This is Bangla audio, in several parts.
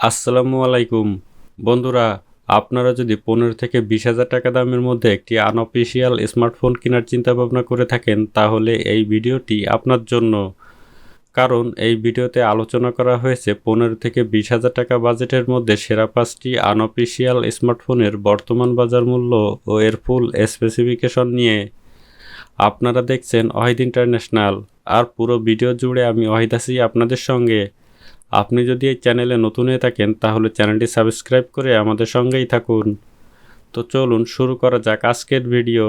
আসসালামু আলাইকুম। বন্ধুরা, আপনারা যদি পনেরো থেকে বিশ হাজার টাকা দামের মধ্যে একটি আনঅফিসিয়াল স্মার্টফোন কেনার চিন্তা ভাবনা করে থাকেন, তাহলে এই ভিডিওটি আপনার জন্য। কারণ এই ভিডিওতে আলোচনা করা হয়েছে পনেরো থেকে বিশ হাজার টাকা বাজেটের মধ্যে সেরা পাঁচটি আনঅফিসিয়াল স্মার্টফোনের বর্তমান বাজার মূল্য ও এর ফুল স্পেসিফিকেশন নিয়ে। আপনারা দেখছেন অহিদ ইন্টারন্যাশনাল। আর পুরো ভিডিও জুড়ে আমি অহিদ আছি আপনাদের সঙ্গে। আপনি যদি এই চ্যানেলে নতুন হয়ে থাকেন, তাহলে চ্যানেলটি সাবস্ক্রাইব করে আমাদের সঙ্গেই থাকুন। তো চলুন, শুরু করা যাক আজকের ভিডিও।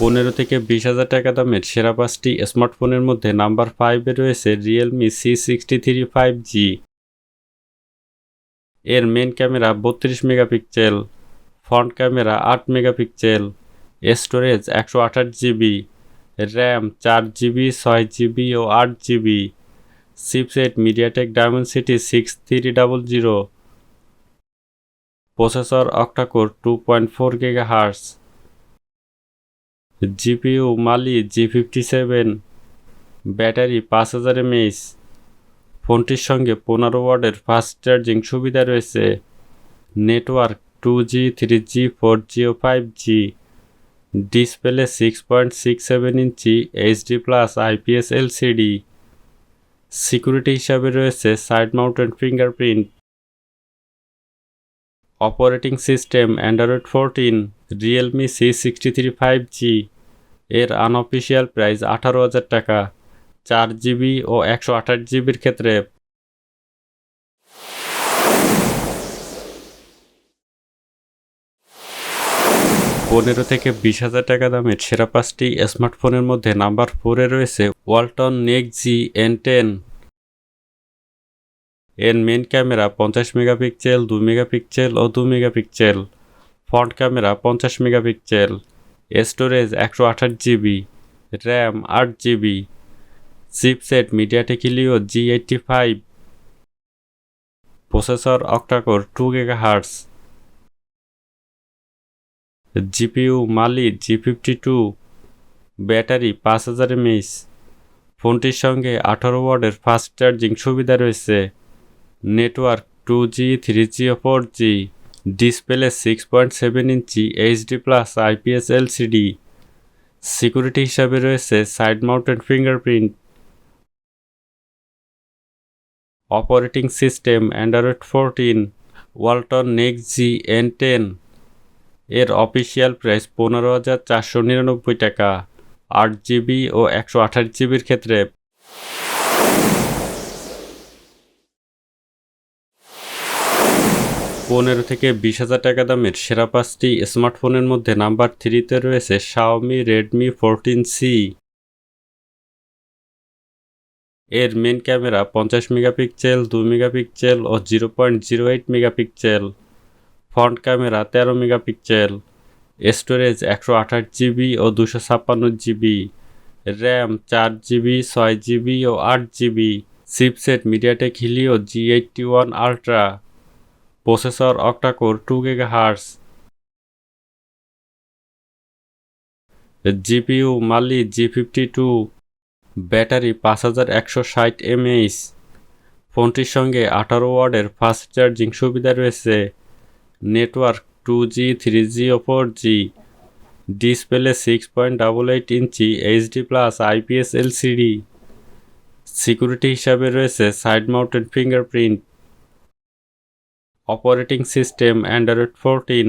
পনেরো থেকে বিশ হাজার টাকা দামের সেরা পাঁচটি স্মার্টফোনের মধ্যে নাম্বার ফাইভে রয়েছে Realme C sixty three five G এর মেন ক্যামেরা বত্রিশ মেগাপিক্সেল ফ্রন্ট ক্যামেরা আট মেগাপিক্সেল স্টোরেজ একশো আঠাশ জিবি র্যাম চার জিবি ছয় জিবি ও আট GB chipset MediaTek Dimensity six three double zero processor octa core two point four gigahertz GPU Mali G fifty seven battery পাঁচ হাজার এমএইচ ফোনটির সঙ্গে পনেরো ওয়ার্ডের ফাস্ট চার্জিং সুবিধা রয়েছে। Network two G three G four G ও five G display six point six seven inch HD plus IPS LCD security হিসাবে রয়েছে side mounted fingerprint. Operating system Android fourteen Realme C sixty three five G এর আনঅফিসিয়াল প্রাইস আঠারো হাজার টাকা। চার জিবি ও একশো আঠাশ জিবির ক্ষেত্রে। পনেরো থেকে বিশ হাজার টাকা দামের সেরা পাঁচটি স্মার্টফোনের মধ্যে নাম্বার ফোরে রয়েছে Walton Nex G N ten. এর মেন ক্যামেরা পঞ্চাশ মেগাপিক্সেল, দুই মেগাপিক্সেল ও দু মেগাপিক্সেল। ফ্রন্ট ক্যামেরা পঞ্চাশ মেগাপিক্সেল। স্টোরেজ একশো আঠাশ জিবি র্যাম আট GB. Chipset MediaTek Helio G eighty five processor octa core two gigahertz GPU Mali G fifty two battery পাঁচ হাজার এমএইচ। ফোনটির সঙ্গে আঠারো ওয়ার্ডের ফাস্ট চার্জিং সুবিধা রয়েছে। Network two G, three G ও four G. Display six point seven inch HD plus IPS LCD security হিসাবে রয়েছে side mounted fingerprint. Operating system Android fourteen Walton next G N ten এর অফিসিয়াল প্রাইস পনেরো হাজার চারশো নিরানব্বই টাকা, আট জিবি ও একশো আঠাশ জিবির ক্ষেত্রে। পনেরো থেকে বিশ হাজার টাকা দামের সেরা পাঁচটি স্মার্টফোনের মধ্যে নাম্বার থ্রিতে রয়েছে শাওমি রেডমি ফোরটিন সি এর মেন ক্যামেরা পঞ্চাশ মেগাপিক্সেল দুই মেগাপিক্সেল ও zero point zero eight megapixel front camera তেরো মেগাপিক্সেল স্টোরেজ একশো আঠাশ জিবি ও দুশো ছাপ্পান্ন জিবি র্যাম চার জিবি ছয় জিবি ও আট GB chipset MediaTek Helio G eighty one ultra processor octa core two gigahertz GPU Mali G fifty two battery পাঁচ হাজার একশো ষাট এমএইচ। ফোনটির সঙ্গে আঠারো ওয়ার্ডের ফাস্ট চার্জিং সুবিধা রয়েছে। Network two G, three G ও four G. Display six point double eight inch HD plus IPS LCD security হিসাবে রয়েছে side mounted fingerprint. Operating system Android fourteen.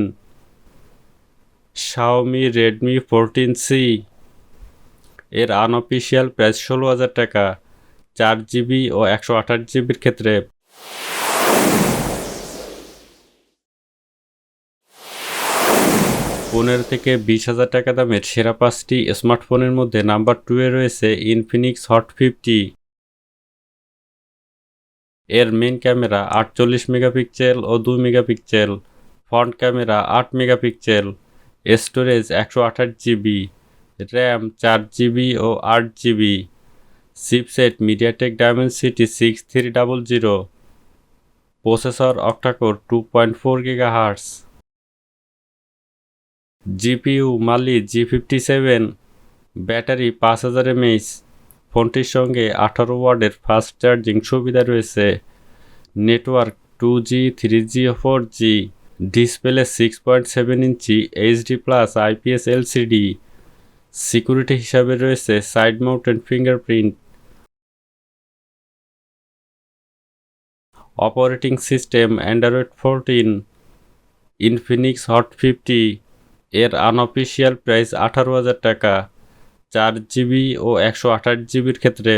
Xiaomi Redmi fourteen C. এর আনঅফিসিয়াল প্রাইস ষোলো হাজার টাকা, চার জিবি ও একশো আঠাশ জিবির ক্ষেত্রে। পনেরো থেকে বিশ হাজার টাকা দামের সেরা পাঁচটি স্মার্টফোনের মধ্যে নাম্বার টুয়ে রয়েছে ইনফিনিক্স হট ফিফটি এর মেন ক্যামেরা আটচল্লিশ মেগাপিক্সেল ও দুই মেগাপিক্সেল ফ্রন্ট ক্যামেরা আট মেগাপিক্সেল স্টোরেজ একশো আঠাশ জিবি র্যাম চার জিবি ও আট GB chipset MediaTek Dimensity six three double zero processor octa core two point four gigahertz GPU Mali G fifty seven battery পাঁচ হাজার এমএইচ ফোনটির সঙ্গে আঠারো ওয়ার্ডের ফাস্ট চার্জিং সুবিধা রয়েছে। Network two G three G ও four G display six point seven inch HD plus IPS LCD security হিসাবে রয়েছে side mounted fingerprint. Operating system Android fourteen, Infinix Hot fifty, এর আনঅফিসিয়াল প্রাইস আঠারো হাজার টাকা, চার জিবি ও একশো আঠাশ জিবির ক্ষেত্রে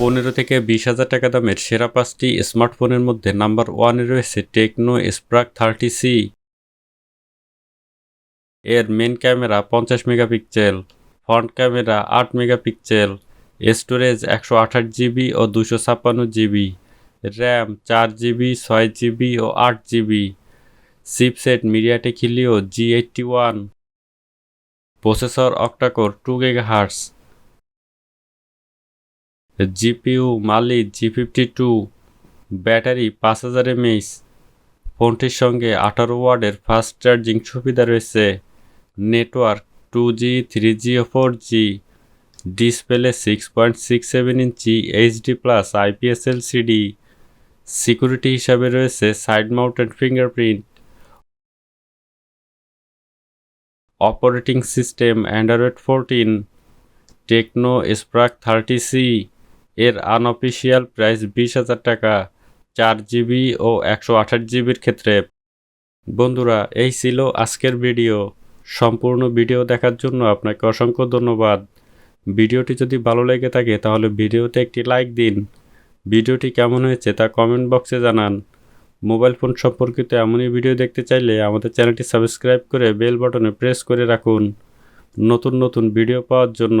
পনেরো থেকে বিশ হাজার টাকা দামের সেরা পাঁচটি স্মার্টফোনের মধ্যে নাম্বার ওয়ানে রয়েছে টেকনো স্প্রাক থার্টি সি। এর মেন ক্যামেরা পঞ্চাশ মেগাপিক্সেল ফ্রন্ট ক্যামেরা আট মেগাপিক্সেল স্টোরেজ একশো আঠাশ জিবি ও দুশো ছাপ্পান্ন জিবি, র্যাম চার জিবি, ছয় জিবি ও আট GB, chipset MediaTek Helio G eighty one, processor octa core two gigahertz GPU Mali G fifty two, battery পাঁচ হাজার এমএইচ, ফোনটির সঙ্গে আঠারো ওয়ার্ডের ফাস্ট চার্জিং সুবিধা রয়েছে। Network two G, three G ও four G, display six point six seven inch HD plus IPS LCD security হিসাবে রয়েছে side mounted fingerprint. Operating system Android fourteen, Tecno spark thirty C এর আনঅফিসিয়াল প্রাইস বিশ হাজার টাকা, চার জিবি ও একশো আঠাশ জিবির ক্ষেত্রে। বন্ধুরা, এই ছিল আজকের ভিডিও। সম্পূর্ণ ভিডিও দেখার জন্য আপনাকে অসংখ্য ধন্যবাদ। ভিডিওটি যদি ভালো লেগে থাকে, তাহলে ভিডিওতে একটি লাইক দিন। ভিডিওটি কেমন হয়েছে তা কমেন্ট বক্সে জানান। মোবাইল ফোন সম্পর্কিত এমনই ভিডিও দেখতে চাইলে আমাদের চ্যানেলটি সাবস্ক্রাইব করে বেল বাটনে প্রেস করে রাখুন। নতুন নতুন ভিডিও পাওয়ার জন্য।